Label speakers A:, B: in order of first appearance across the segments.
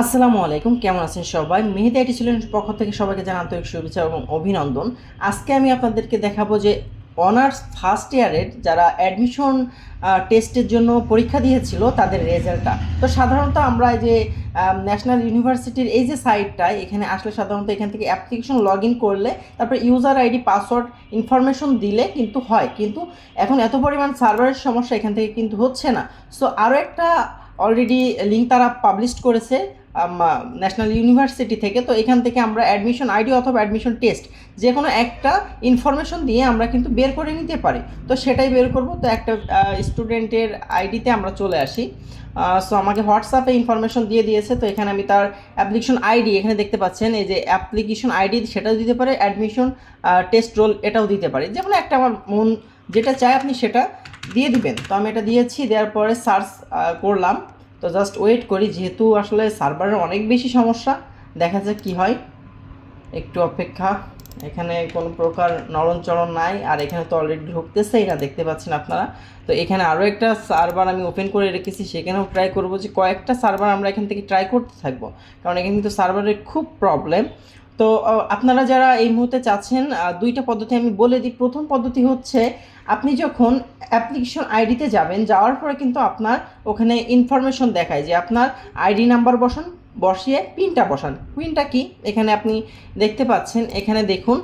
A: আসসালামু আলাইকুম, কেমন আছেন সবাই? মেহেদি আইটি ছিলেন পক্ষ থেকে সবাইকে জানান আন্তরিক শুভেচ্ছা এবং অভিনন্দন। আজকে আমি আপনাদেরকে দেখাবো যে অনার্স ফার্স্ট ইয়ারের যারা অ্যাডমিশন টেস্টের জন্য পরীক্ষা দিয়েছিল তাদের রেজাল্টটা। তো সাধারণত আমরা যে ন্যাশনাল ইউনিভার্সিটির এই যে সাইটটা, এখানে আসলে সাধারণত এখান থেকে অ্যাপ্লিকেশন লগ ইন করলে, তারপর ইউজার আইডি, পাসওয়ার্ড, ইনফরমেশন দিলে কিন্তু হয়। কিন্তু এখন এত পরিমাণ সার্ভারের সমস্যা এখান থেকে কিন্তু হচ্ছে না। সো আরও একটা অলরেডি লিঙ্ক তারা পাবলিশ করেছে ন্যাশনাল ইউনিভার্সিটি থেকে। তো এখান থেকে আমরা অ্যাডমিশন আইডি অথবা অ্যাডমিশন টেস্ট যে কোনো একটা ইনফরমেশন দিয়ে আমরা কিন্তু বের করে নিতে পারি। তো সেটাই বের করব। তো একটা স্টুডেন্টের আইডিতে আমরা চলে আসি। সো আমাকে হোয়াটসঅ্যাপে ইনফরমেশন দিয়ে দিয়েছে। তো এখানে আমি তার অ্যাপ্লিকেশন আইডি এখানে দেখতে পাচ্ছেন, এই যে অ্যাপ্লিকেশন আইডি সেটাও দিতে পারে। অ্যাডমিশন টেস্ট রোল এটাও দিতে পারে। যে কোনো একটা আমার মন যেটা চাই আপনি সেটা দিয়ে দিবেন। তো আমি এটা দিয়েছি, দেওয়ার পরে সার্চ করলাম। তো জাস্ট ওয়েট করি, যেহেতু আসলে সার্ভারের অনেক বেশি সমস্যা, দেখা যাক কী হয়। একটু অপেক্ষা, এখানে কোনো প্রকার নরণচরণ নাই, আর এখানে তো অলরেডি ঢুকতেছেই না দেখতে পাচ্ছেন আপনারা। তো এখানে আরও একটা সার্ভার আমি ওপেন করে রেখেছি, সেখানেও ট্রাই করব যে কয়েকটা সার্ভার আমরা এখান থেকে ট্রাই করতে থাকব। কারণ এখানে কিন্তু সার্ভারের খুব প্রবলেম তো আপনারা যারা এই মুহূর্তে চাচ্ছেন দুইটা পদ্ধতি আমি বলে দিই। প্রথম পদ্ধতি হচ্ছে, আপনি যখন অ্যাপ্লিকেশন আইডিতে যাবেন, যাওয়ার পরে কিন্তু আপনার ওখানে ইনফরমেশন দেখায় যে আপনার আইডি নাম্বার বসান, বসিয়ে পিনটা বসান। পিনটা কি? এখানে আপনি দেখতে পাচ্ছেন, এখানে দেখুন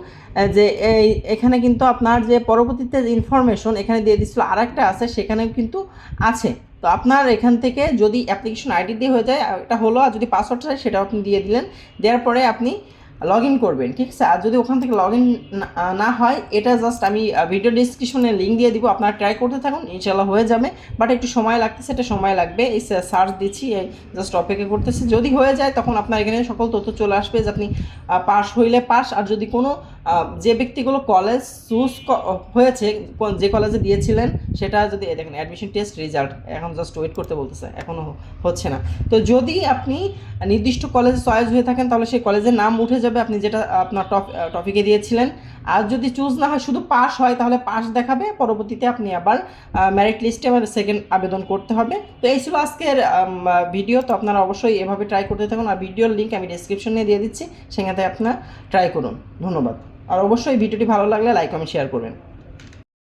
A: যে এই, এখানে কিন্তু আপনার যে পরবর্তীতে ইনফরমেশন এখানে দিয়ে দিচ্ছিল আর একটা আছে, সেখানেও কিন্তু আছে। তো আপনার এখান থেকে যদি অ্যাপ্লিকেশন আইডি দিয়ে হয়ে যায় এটা হলো, আর যদি পাসওয়ার্ড চাই সেটাও আপনি দিয়ে দিলেন। দেওয়ার পরে আপনি লগ ইন করবেন, ঠিক আছে? আর যদি ওখান থেকে লগ ইন না হয়, এটা জাস্ট আমি ভিডিও ডিসক্রিপশনে লিঙ্ক দিয়ে দিব, আপনারা ট্রাই করতে থাকুন ইনশাল্লাহ হয়ে যাবে। বাট একটু সময় লাগতেছে, এটা সময় লাগবে, এই সার্চ দিচ্ছি, এই জাস্ট অপেক্ষা করতেছি। যদি হয়ে যায়, তখন আপনার এখানে সকল তথ্য চলে আসবে যে আপনি পাস হইলে পাস। আর যদি কোনো যে ব্যক্তিগুলো কলেজ চুজ হয়েছে যে কলেজে দিয়েছিলেন, সেটা যদি দেখেন অ্যাডমিশন টেস্ট রেজাল্ট এখন জাস্ট ওয়েট করতে বলতেছে এখনও হচ্ছে না। তো যদি আপনি নির্দিষ্ট কলেজে চয়েস হয়ে থাকেন, তাহলে সেই কলেজের নাম উঠে যাবে, আপনি যেটা, আপনার টপ টপিকে দিয়েছিলেন। আর যদি চুজ না হয়, শুধু পাস হয়, তাহলে পাস দেখাবে। পরবর্তীতে আপনি আবার ম্যারিট লিস্টে আমাদের সেকেন্ড আবেদন করতে হবে। তো এই ছিল আজকের ভিডিও তো আপনারা অবশ্যই এভাবে ট্রাই করতে থাকুন। আর ভিডিওর লিঙ্ক আমি ডিসক্রিপশনে দিয়ে দিচ্ছি। সেখানে আপনার ট্রাই করুন। ধন্যবাদ। আর অবশ্যই ভিডিওটি ভালো লাগলে লাইক আমি শেয়ার করবেন।